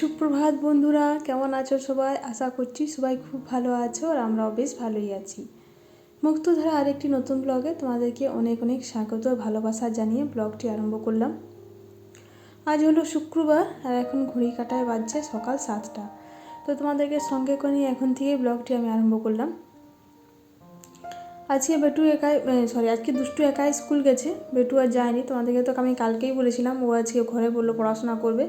সুপ্রভাত বন্ধুরা, কেমন আছো সবাই? আশা করছি সবাই খুব ভালো আছো আর আমরাও বেশ ভালোই আছি। মুক্তধারা আরেকটি নতুন ব্লগে তোমাদেরকে অনেক অনেক স্বাগত ভালোবাসা জানিয়ে ব্লগটি আরম্ভ করলাম। আজ হলো শুক্রবার আর এখন ঘড়ি কাটায় বাজছে সকাল সাতটা। তো তোমাদেরকে সঙ্গে করে এখন থেকেই ব্লগটি আমি আরম্ভ করলাম। আজকে বেটু একাই সরি আজকে দুষ্টু একাই স্কুল গেছে। বেটু আর যায়নি। তোমাদেরকে তো আমি কালকেই বলেছিলাম, ও আজকে ঘরে বলল পড়াশোনা করবে।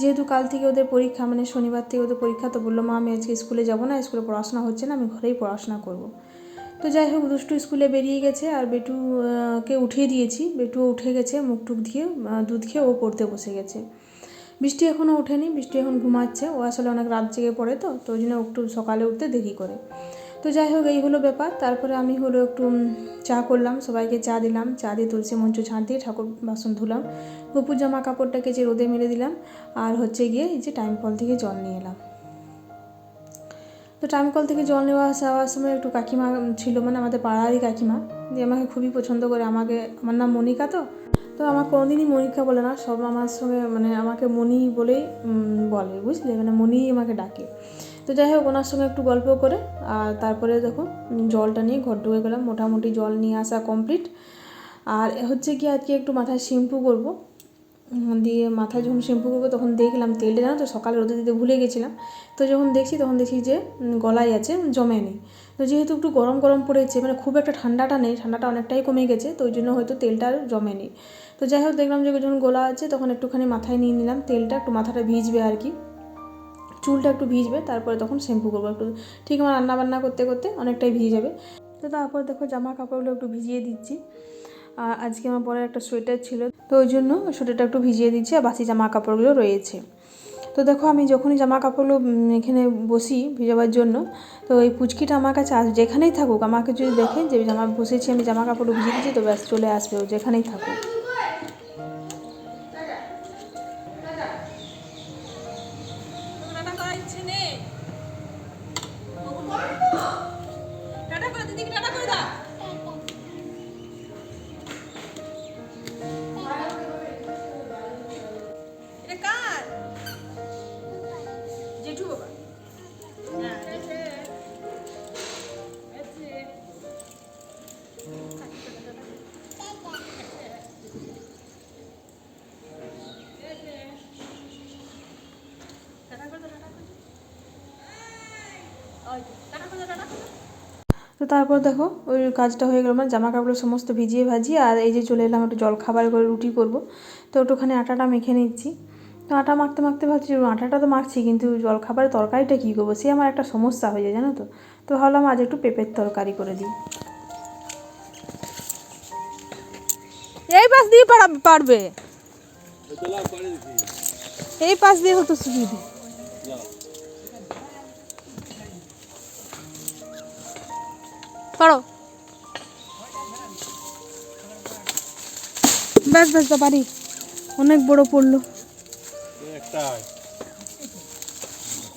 যেহেতু কাল থেকে ওদের পরীক্ষা মানে শনিবার থেকে ওদের পরীক্ষা, তো বলল, মা, আমি আজকে স্কুলে যাব না স্কুলে পড়াশোনা হচ্ছে না, আমি ঘরেই পড়াশোনা করব। তো যাই হোক, দুষ্টু স্কুলে বেরিয়ে গেছে আর বেটুকে উঠিয়ে দিয়েছি। বেটুও উঠে গেছে, মুখ টুক দিয়ে দুধ খেয়ে ও পড়তে বসে গেছে। বৃষ্টি এখনও ওঠেনি, বৃষ্টি এখন ঘুমাচ্ছে। ও আসলে অনেক রাত জেগে পড়ে তো তো ওই জন্য একটু সকালে উঠতে দেরি করে। তো যাই হোক, এই হলো ব্যাপার। তারপরে আমি হলো একটু চা করলাম, সবাইকে চা দিলাম, চা দিয়ে তুলসী মঞ্চ ঝাঁট দিয়ে ঠাকুর বাসন ধুলাম। গপুর জামা কাপড়টাকে যে রোদে মেলে দিলাম, আর হচ্ছে গিয়ে এই যে টাইম কল থেকে জল নিয়ে এলাম। তো টাইম কল থেকে জল নেওয়া যাওয়ার সময় একটু কাকিমা ছিল মানে আমাদের পাড়ারই কাকিমা, যে আমাকে খুবই পছন্দ করে। আমাকে, আমার নাম মনিকা তো? তো আমার কোনোদিনই মনিকা বলে না, সব আমার সঙ্গে মানে আমাকে মনি বলেই বলে, বুঝলে? মানে মনিই আমাকে ডাকে। তো যাই হোক, ওনার সঙ্গে একটু গল্প করে। আর তারপরে দেখো, জলটা নিয়ে ঘর ঢুকে গেলাম। মোটামুটি জল নিয়ে আসা কমপ্লিট আর হচ্ছে কি, আজকে একটু মাথায় শ্যাম্পু করব। দিয়ে মাথায় যখন শ্যাম্পু করব, তখন দেখলাম তেলটা, জানো তো, সকালে রোদে দিতে ভুলে গেছিলাম। তো যখন দেখছি, তখন দেখছি যে গলায় আছে, জমে নেই। তো যেহেতু একটু গরম গরম পড়েছে মানে খুব একটা ঠান্ডাটা নেই, ঠান্ডাটা অনেকটাই কমে গেছে, তো ওই জন্য হয়তো তেলটা আর জমে নেই। তো যাই হোক, দেখলাম যে যখন গোলা আছে, তখন একটুখানি মাথায় নিয়ে নিলাম তেলটা, একটু মাথাটা ভিজবে আর কি। চুলটা একটু ভিজবে, তারপরে তখন শ্যাম্পু করব একটু। ঠিক আমার রান্না বান্না করতে করতে অনেকটাই ভিজে যাবে। তো তারপর দেখো জামা কাপড়গুলো একটু ভিজিয়ে দিচ্ছি। আর আজকে আমার পরে একটা সোয়েটার ছিল, তো ওই জন্য সোয়েটারটা একটু ভিজিয়ে দিচ্ছি আর বাসি জামা কাপড়গুলো রয়েছে। তো দেখো আমি যখনই জামা কাপড়গুলো এখানে বসি ভিজাবার জন্য, তো এই পুচকিটা আমার কাছে আস, যেখানেই থাকুক, আমাকে যদি দেখে যে জামা বসেছি, আমি জামা কাপড়গুলো ভিজিয়ে দিচ্ছি, তো ব্যাস চলে আসবে ও যেখানেই থাকুক। তারপর দেখো, ওই কাজটা হয়ে গেল মানে জামা কাপড় সমস্ত ভিজিয়ে ভাজিয়ে, আর এই যে চলে এলাম একটু জল খাবার করে রুটি করব। তো একটুখানি আটাটা মেখে নিচ্ছি। তো আটা মাখতে মাখতে ভাবছি আটাটা তো মাখছি, কিন্তু জল খাবারের তরকারিটা কী করব? সে আমার একটা সমস্যা হয়ে যায়, জানো তো? তো ভাবলাম আজ একটু পেঁপের তরকারি করে দিই। এই পাশ দিয়ে পারবে? এই পাশ দিয়ে হতো সুবিধে। পারো ব্যাস ব্যাস বা পারি। অনেক বড় পড়ল।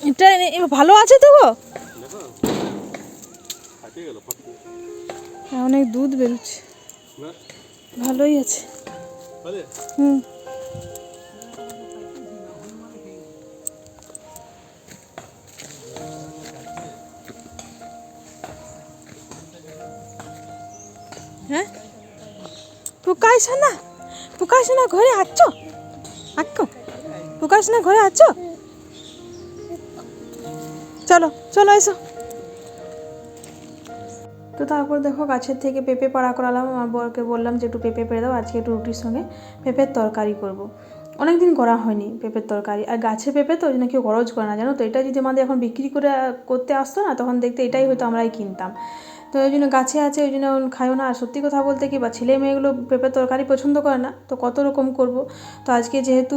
এটা ভালো আছে তো গো? হ্যাঁ, অনেক দুধ বেরোচ্ছে। ভালোই আছে। হুম। প্রকাশ না প্রকাশ না ঘরে আছ? আক্ক প্রকাশ না ঘরে আছো? চলো চলো এসো তো তারপর দেখো গাছের থেকে পেঁপে পাড়া করালাম। আমার বরকে বললাম যে একটু পেঁপে পেড়ে দাও, আজকে একটু রুটির সঙ্গে পেঁপের তরকারি করব। অনেক দিন করা হয়নি পেঁপের তরকারি। আর গাছের পেঁপে তো ওই কেউ গরজ করে না, জানো তো? এটা যদি আমাদের এখন বিক্রি করে, করতে আসতো না, তখন দেখতে এটাই হয়তো আমরাই কিনতাম। তো ওই জন্য গাছে আছে, ওই জন্য খাইও না। আর সত্যি কথা বলতে কি বা ছেলে মেয়েগুলো পেঁপের তরকারি পছন্দ করে না, তো কত রকম করব? তো আজকে যেহেতু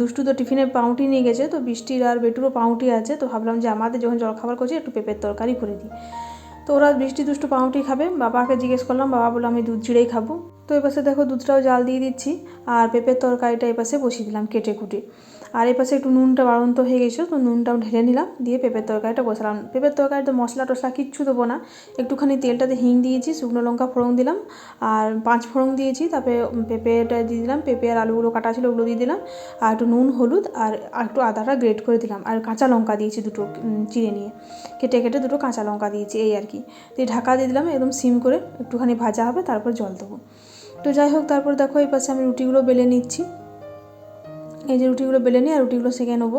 দুষ্টু তো টিফিনে পাউটি নিয়ে গেছে, তো বৃষ্টির আর বেটুরও পাউটি আছে, তো ভাবলাম যে আমাদের যখন জলখাবার করছি, একটু পেঁপের তরকারি করে দিই। তো ওরা বৃষ্টি দুষ্টু পাউটি খাবে, বাবাকে জিজ্ঞেস করলাম, বাবা বলল, আমি দুধ ঝিড়েই খাব। তো এই পাশে দেখো দুধটাও জাল দিয়ে দিচ্ছি, আর পেঁপের তরকারিটা এই পাশে বসিয়ে দিলাম কেটে কুটে। আর এই পাশে একটু নুনটা বাড়ন্ত হয়ে গেছিল তো নুনটাও ঢেলে নিলাম, দিয়ে পেঁপের তরকারিটা বসালাম। পেঁপের তরকারিতে মশলা টশলা কিচ্ছু দেবো না, একটুখানি তেলটাতে হিং দিয়েছি, শুকনো লঙ্কা ফোড়ন দিলাম, আর পাঁচ ফোড়ন দিয়েছি, তারপরে পেঁপেটা দিয়ে দিলাম, পেঁপে আর আলুগুলো কাটা ছিল ওগুলো দিয়ে দিলাম, আর একটু নুন, হলুদ, আর একটু আদাটা গ্রেট করে দিলাম, আর কাঁচা লঙ্কা দিয়েছি দুটো চিড়ে নিয়ে। কেটে কেটে দুটো কাঁচা লঙ্কা দিয়েছি, এই আর কি। দিয়ে ঢাকা দিয়ে দিলাম, একদম সিম করে একটুখানি ভাজা হবে, তারপর জল দেবো। তো যাই হোক, তারপর দেখো এই পাশে আমি রুটিগুলো বেলে নিচ্ছি। এই যে রুটিগুলো বেলে নিই আর রুটিগুলো সেঁকে নেব।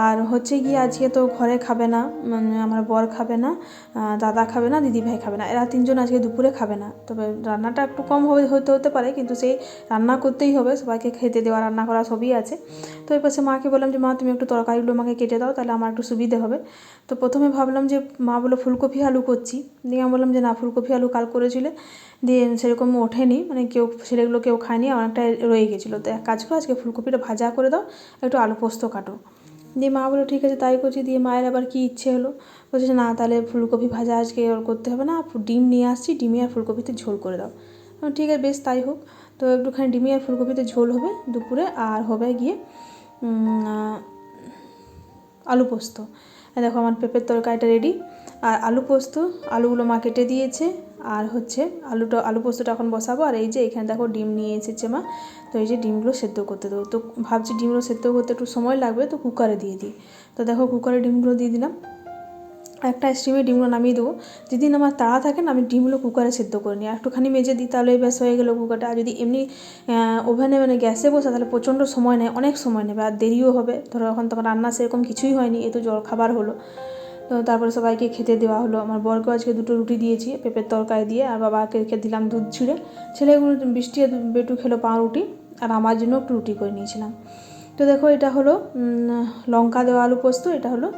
আর হচ্ছে গিয়ে আজকে তো ঘরে খাবে না মানে আমার বর খাবে না দাদা খাবে না, দিদি ভাই খাবে না। এরা তিনজন আজকে দুপুরে খাবে না। তবে রান্নাটা একটু কম হবে হতে হতে পারে, কিন্তু সেই রান্না করতেই হবে। সবাইকে খেতে দেওয়া, রান্না করা সবই আছে। তো এই পাশে মাকে বললাম যে, মা, তুমি একটু তরকারিগুলো আমাকে কেটে দাও, তাহলে আমার একটু সুবিধে হবে। তো প্রথমে ভাবলাম যে, মা বলো ফুলকপি, আলু করছি। দিয়ে আমি বললাম যে, না, ফুলকপি, আলু কাল করেছিলে। দিয়ে সেরকম ওঠেনি মানে কেউ, সেগুলো কেউ খায়নি অনেকটা রয়ে গেছিল। তো এক কাজ করো, আজকে ফুলকপিটা ভাজা করে দাও, একটু আলু পোস্ত কাটো। দিয়ে মা বলো ঠিক আছে, তাই করছি। দিয়ে মায়ের আবার কী ইচ্ছে হলো? বলছে, না, তাহলে ফুলকপি ভাজা আজকে ওর করতে হবে না, ডিম নিয়ে আসছি, ডিমে আর ফুলকপিতে ঝোল করে দাও। ঠিক আছে, বেশ, তাই হোক। তো একটুখানি ডিমি আর ফুলকপিতে ঝোল হবে দুপুরে, আর হবে গিয়ে আলু পোস্ত। দেখো, আমার পেঁপের তরকারিটা রেডি আর আলু পোস্ত, আলুগুলো মা কেটে দিয়েছে আর হচ্ছে আলুটা আলু পোস্তটা এখন বসাবো। আর এই যে এখানে দেখো ডিম নিয়ে এসেছে মা। তো এই যে ডিমগুলো সেদ্ধ করতে দেবো। তো ভাবছি ডিমগুলো সেদ্ধ করতে একটু সময় লাগবে, তো কুকারে দিয়ে দিই। তো দেখো কুকারে ডিমগুলো দিয়ে দিলাম। একটা স্টিমে ডিমগুলো নামিয়ে দেবো। যেদিন আমার তাড়া থাকে না, আমি ডিমগুলো কুকারে সেদ্ধ করে নিই। একটুখানি মেজে দিই, তাহলে ব্যাস হয়ে গেলো কুকারটা। আর যদি এমনি ওভেনে মানে গ্যাসে বসে, তাহলে প্রচণ্ড সময় নেয়, অনেক সময় নেবে, আর দেরিও হবে। ধরো এখন তোমার রান্না সেরকম কিছুই হয়নি, এ তো জল খাবার হলো। তো তারপরে সবাইকে খেতে দেওয়া হলো। আমার বরকেও আজকে দুটো রুটি দিয়েছি, পেঁপের তরকারি দিয়ে, আর বাবাকে রেখে দিলাম দুধ ছিঁড়ে। ছেলেগুলো বৃষ্টি বেটু খেলো পাউরুটি আর আমার জন্য একটু রুটি করে নিয়েছিলাম। তো দেখো, এটা হলো লঙ্কা দেওয়া আলু পোস্ত, এটা হলো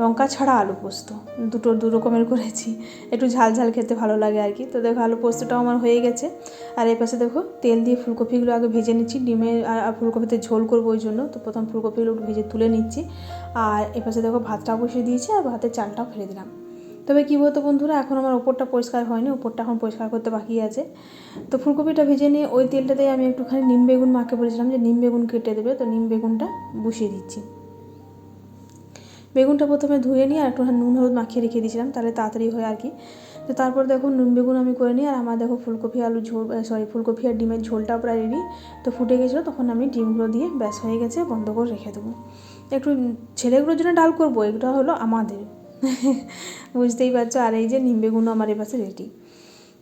লঙ্কা ছাড়া আলু পোস্ত। দুটো দু রকমের করেছি, একটু ঝাল ঝাল খেতে ভালো লাগে আর কি। তো দেখো, আলু পোস্তটাও আমার হয়ে গেছে। আর এই পাশে দেখো, তেল দিয়ে ফুলকপিগুলো আগে ভেজে নিচ্ছি ডিমে আর আর ফুলকপিতে ঝোল করব ওই জন্য। তো প্রথম ফুলকপিগুলো একটু ভেজে তুলে নিচ্ছি। আর এ পাশে দেখো ভাতটাও বসিয়ে দিয়েছি আর ভাতের চালটাও ফেলে দিলাম। তবে কী বলতো বন্ধুরা, এখন আমার ওপরটা পরিষ্কার হয়নি, ওপরটা এখন পরিষ্কার করতে বাকি আছে। তো ফুলকপিটা ভেজে নিয়ে ওই তেলটাতেই আমি একটুখানি নিম বেগুন মাকে বলেছিলাম যে নিম বেগুন কেটে দেবে, তো নিম বেগুনটা বসিয়ে দিচ্ছি। বেগুনটা প্রথমে ধুয়ে নিয়ে আর একটু নুন হলুদ মাখিয়ে রেখে দিয়েছিলাম, তাহলে তাড়াতাড়ি হয় আর কি। তো তারপর দেখো নুন বেগুন আমি করে নিই আর আমার দেখো ফুলকপি আলু ঝোল সরি ফুলকপি আর ডিমের ঝোলটাও প্রায় রেডি তো ফুটে গেছিল, তখন আমি ডিমগুলো দিয়ে ব্যাস হয়ে গেছে, বন্ধ করে রেখে দেবো। একটু ছেলেগুলোর জন্য ডাল করব এটা হলো আমাদের। বুঝতেই পারছ? আর এই যে নিম বেগুনও আমার এপাশে রেডি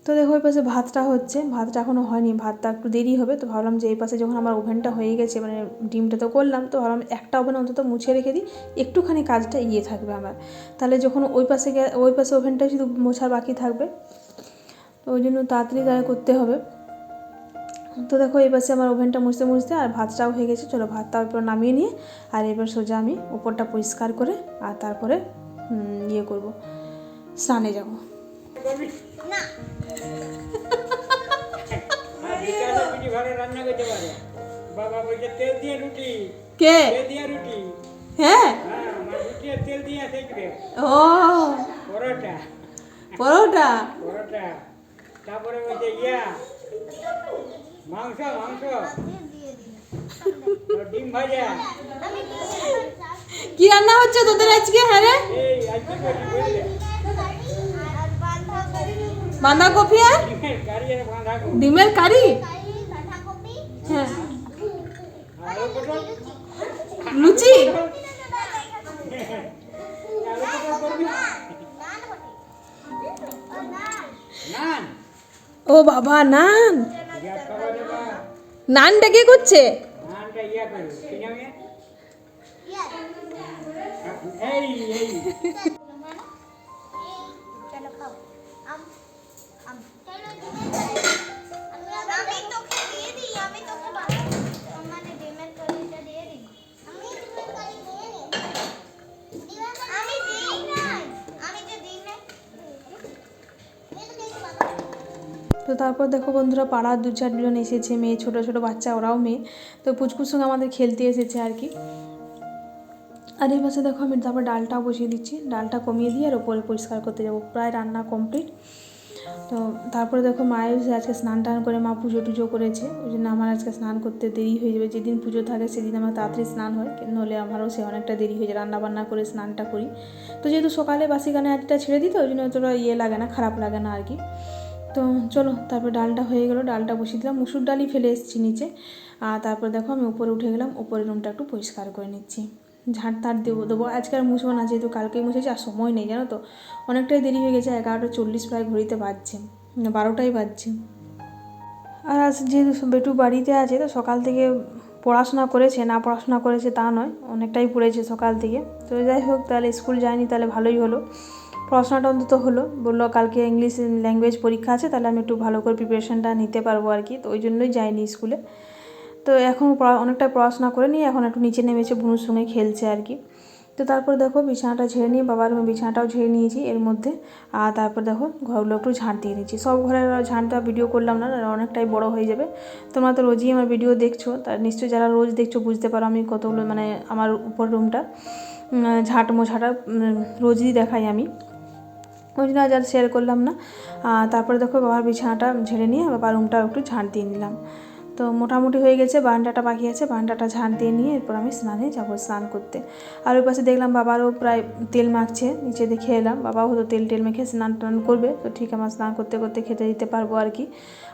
তো দেখো ওই পাশে ভাতটা হচ্ছে। ভাতটা এখনও হয়নি, ভাতটা একটু দেরি হবে। তো ভাবলাম যে এই পাশে যখন আমার ওভেনটা হয়ে গেছে মানে ডিমটা তো করলাম, তো ভাবলাম একটা ওভেন অন্তত মুছে রেখে দিই। একটুখানি কাজটা ইয়ে থাকবে আমার। তাহলে যখন ওই পাশে ওই পাশে ওভেনটা শুধু মোছার বাকি থাকবে। তো ওই জন্য তাড়াতাড়ি তাই করতে হবে। তো দেখো এই পাশে আমার ওভেনটা মুছতে মুছতে আর ভাতটাও হয়ে গেছে। চলো ভাতটা এরপর নামিয়ে নিয়ে আর এবার সোজা আমি উপরটা পরিষ্কার করে আর তারপরে ইয়ে করব। স্নানে যাব। কে? তেল দিয়ে রুটি। হ্যাঁ? হ্যাঁ ও। পরোটা। পরোটা? পরোটা। তারপরে ইয়া। মাংস মাংস। ডিম ভাজা। কি রান্না হচ্ছে তোদের আজকে? হ্যাঁ রে? বাঁধাকপি। আর? ডিমের কারি হ্যাঁ। লুচি? ও বাবা নান। নানটা কে করছে? তো তারপর দেখো বন্ধুরা পাড়ার দু চারজন এসেছে, মেয়ে, ছোটো ছোটো বাচ্চা, ওরাও মেয়ে। তো পুচকুর সঙ্গে আমাদের খেলতে এসেছে আর কি। আর এই পাশে দেখো আমি তারপর ডালটাও বসিয়ে দিচ্ছি। ডালটা কমিয়ে দিয়ে আর ওপরে পরিষ্কার করতে যাব। প্রায় রান্না কমপ্লিট। তো তারপরে দেখো মায়ের আজকে স্নান টান করে মা পুজো টুজো করেছে। ওই জন্য আমার আজকে স্নান করতে দেরি হয়ে যাবে। যেদিন পুজো থাকে সেদিন আমার তাড়াতাড়ি স্নান হয়। নলে আমারও সে অনেকটা দেরি হয়ে যায়। রান্না বান্না করে স্নানটা করি। তো যেহেতু সকালে বাসি গানে আজটা ছেড়ে দিত ওই জন্য অতটা ইয়ে লাগে না, খারাপ লাগে না আর কি। তো চলো, তারপর ডালটা হয়ে গেলো, ডালটা বসিয়ে দিলাম। মুসুর ডালই ফেলে এসেছি নিচে। আর তারপর দেখো, আমি উপরে উঠে গেলাম, উপরের রুমটা একটু পরিষ্কার করে নিচ্ছি। ঝাড় তার দেবো দেবো। আজকে আর মুছবো না, যেহেতু কালকেই মুছেছি, আর সময় নেই, জানো তো। অনেকটাই দেরি হয়ে গেছে, এগারোটা চল্লিশ প্রায় ঘড়িতে বাজছে, বারোটাই বাজছে। আর আজ যেহেতু বেটু বাড়িতে আছে, তো সকাল থেকে পড়াশোনা করেছে, না পড়াশোনা করেছে তা নয়, অনেকটাই পড়েছে সকাল থেকে। তো যাই হোক, তাহলে স্কুল যায়নি, তাহলে ভালোই হলো। পড়াশোনাটা অন্তত হলো। বলল, কালকে ইংলিশ ল্যাঙ্গুয়েজ পরীক্ষা আছে, তাহলে আমি একটু ভালো করে প্রিপারেশনটা নিতে পারব আর কি। তো ওই জন্যই যাইনি স্কুলে তো এখন অনেকটা পড়াশোনা করে নিয়ে এখন একটু নিচে নেমেছে, বুনুর সঙ্গে খেলছে আর কি। তো তারপর দেখো, বিছানাটা ঝেড়ে নিয়ে বাবার রুমে বিছানাটাও ঝেড়ে নিয়েছি এর মধ্যে। আর তারপর দেখো, ঘরগুলো একটু ঝাঁট দিয়ে দিচ্ছি সব ঘরের ঝাঁটটা ভিডিও করলাম না অনেকটাই বড় হয়ে যাবে। তোমরা তো রোজই আমার ভিডিও দেখছ তার নিশ্চয়ই যারা রোজ দেখছ বুঝতে পারো আমি কতগুলো মানে আমার উপর রুমটা ঝাঁট মোছাটা রোজই দেখাই আমি। ওই জন্য আজ আর শেয়ার করলাম না। তারপরে দেখো বাবার বিছানাটা ঝেড়ে নিয়ে বাবার রুমটা একটু ঝাঁট দিয়ে নিলাম। তো মোটামুটি হয়ে গেছে, বারান্দাটা বাকি আছে, বারান্দাটা ঝাঁট দিয়ে নিয়ে এরপর আমি স্নানে যাব স্নান করতে। আর ওই পাশে দেখলাম বাবারও প্রায় তেল মাখছে, নিচে দেখে এলাম। বাবাও হয়তো তেল টেল মেখে স্নান টান করবে, তো ঠিক আমার স্নান করতে করতে খেতে দিতে পারব আর কি।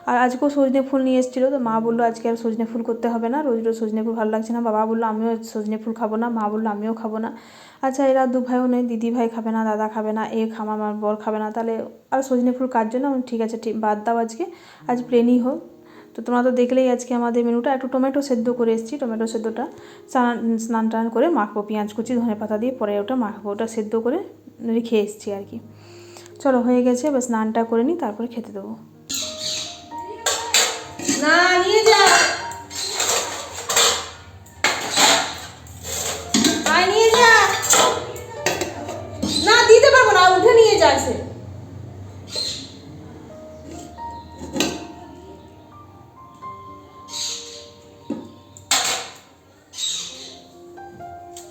আর আজকেও সজনে ফুল নিয়ে এসেছিল, তো মা বলল আজকে আর সজনে ফুল করতে হবে না, রোজ রোজ সজনে ফুল ভালো লাগছে না। বাবা বলল, আমিও সজনে ফুল খাব না। মা বলল, আমিও খাব না। আচ্ছা এরা দু ভাইও নেই দিদি ভাই খাবে না, দাদা খাবে না, এ খামা, আমার বর খাবে না, তাহলে আর সজনে ফুল কার জন্য? ঠিক আছে, ঠিক, বাদ দাও আজকে, আজ প্লেনই হোক। তো তোমরা তো দেখলেই আজকে আমাদের মেনুটা, একটু টমেটো সেদ্ধ করে এসেছি, টমেটো সেদ্ধটা স্নান স্নান টান করে মাখবো, পেঁয়াজ কুচি, ধনে পাতা দিয়ে পরে ওটা মাখবো, ওটা সেদ্ধ করে রেখে এসেছি আর কি। চলো, হয়ে গেছে, এবার স্নানটা করে নিই, তারপরে খেতে দেবো। না, নিয়ে যা।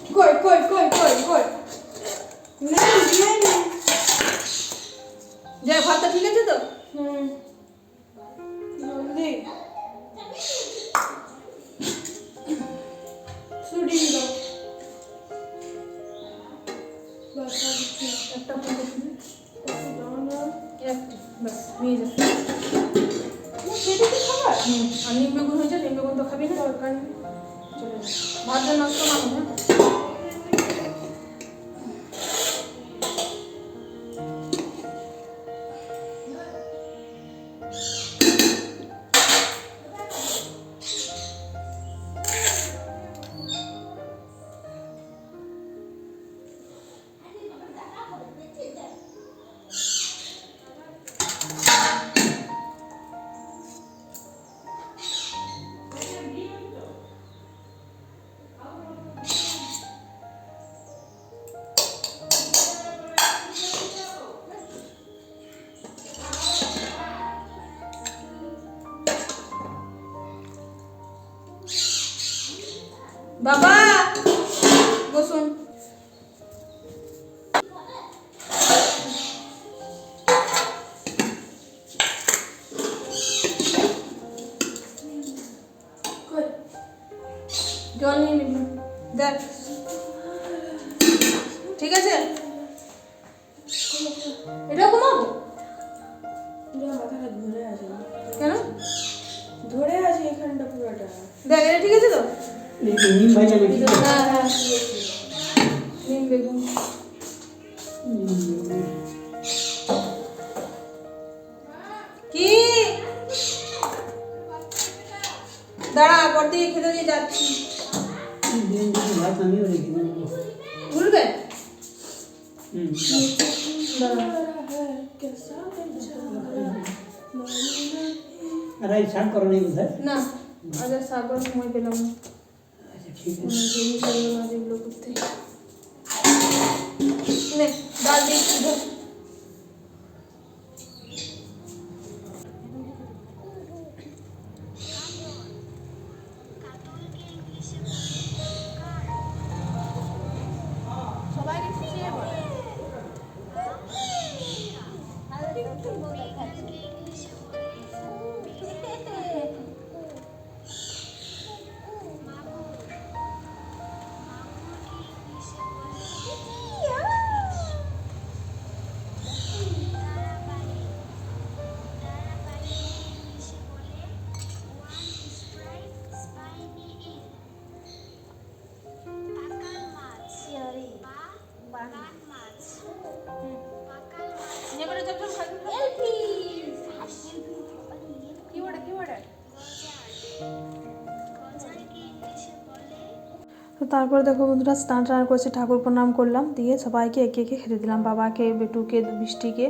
কই কই কই কই কই? না দিয়ে নে যা ভাতটা ঠিক আছে তো? হুম। জলদি। শুটিং দাও। একটা বাস নিয়ে যা সেটা কি খাবার? আর নিম বেগুন হয়েছে নিম বেগুন তো খাবি না। দরকার নেই। চলে যা ভাতটা নষ্ট না হবে বাবা বসুন। জল নিয়ে নিবি। দেখ। ঠিক আছে? এটা আছে। কেন? ধরে আছে এখানটা পুরোটা। দেখ এটা ঠিক আছে তো? নিম ভাজা বেশি হ্যাঁ হ্যাঁ নিম বেগুন কি দাঁড়া পর থেকে খেতে দিয়ে যাচ্ছি। ভাত আমিও রেখে দেবো ভুলবে হুম দাঁড়া আর এই শাক করো নি বোধহয়? না আজ আর শাক করার সময় পেলাম না। এগুলো ডাল দিচ্ছি তারপর দেখো বন্ধুরা স্নান টান করছে, ঠাকুর প্রণাম করলাম, দিয়ে সবাইকে একে একে খেতে দিলাম, বাবাকে, বেটুকে বৃষ্টিকে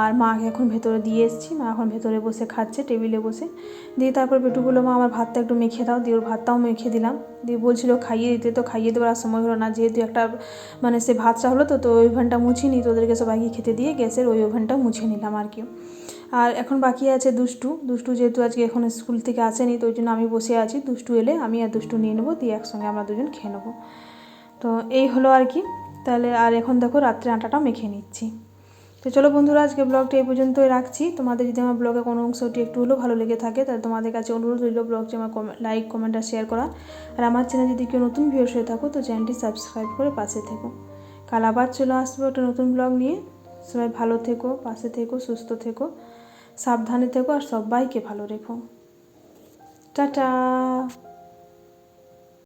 আর মাকে এখন ভেতরে দিয়ে এসেছি, মা এখন ভেতরে বসে খাচ্ছে, টেবিলে বসে। দিয়ে তারপর বেটু বলল, মা, আমার ভাতটা একটু মেখে দাও। দিয়ে ওর ভাতটাও মেখে দিলাম। দিয়ে বলছিল, খাইয়ে দিতে তো খাইয়ে দেওয়ার আর সময় হলো না, যেহেতু একটা মানে সে ভাতটা হলো তো তো ওই ওভেনটা নিই তো ওদেরকে সবাইকে খেতে দিয়ে গ্যাসের ওই ওভেনটা মুছে নিলাম আর কি। আর এখন বাকি আছে দুষ্টু। দুষ্টু যেহেতু আজকে এখন স্কুল থেকে আসেনি, তো ওই জন্য আমি বসে আছি। দুষ্টু এলে আমি আর দুষ্টু নিয়ে নেব, দিয়ে একসঙ্গে আমরা দুজন খেয়ে নেব। তো এই হলো আর কি। তাহলে আর এখন দেখো রাত্রে আটাটা মেখে নিচ্ছি। তো চলো বন্ধুরা, আজকে ব্লগটা এই পর্যন্তই রাখছি। তোমাদের যদি আমার ব্লগে কোনো অংশটি একটু হলেও ভালো লেগে থাকে, তাহলে তোমাদের কাছে অনুরোধ রইল ব্লগটি আমার লাইক, কমেন্ট আর শেয়ার করা। আর আমার চ্যানেল যদি কেউ নতুন ভিউয়ার্স হয়ে থাকো, তো চ্যানেলটি সাবস্ক্রাইব করে পাশে থেকো। কাল আবার চলে আসব একটা নতুন ব্লগ নিয়ে। সবাই ভালো থেকো, পাশে থেকো, সুস্থ থেকো। সাবধানে থেকো আর সবাইকে ভালো রেখো। টাটা।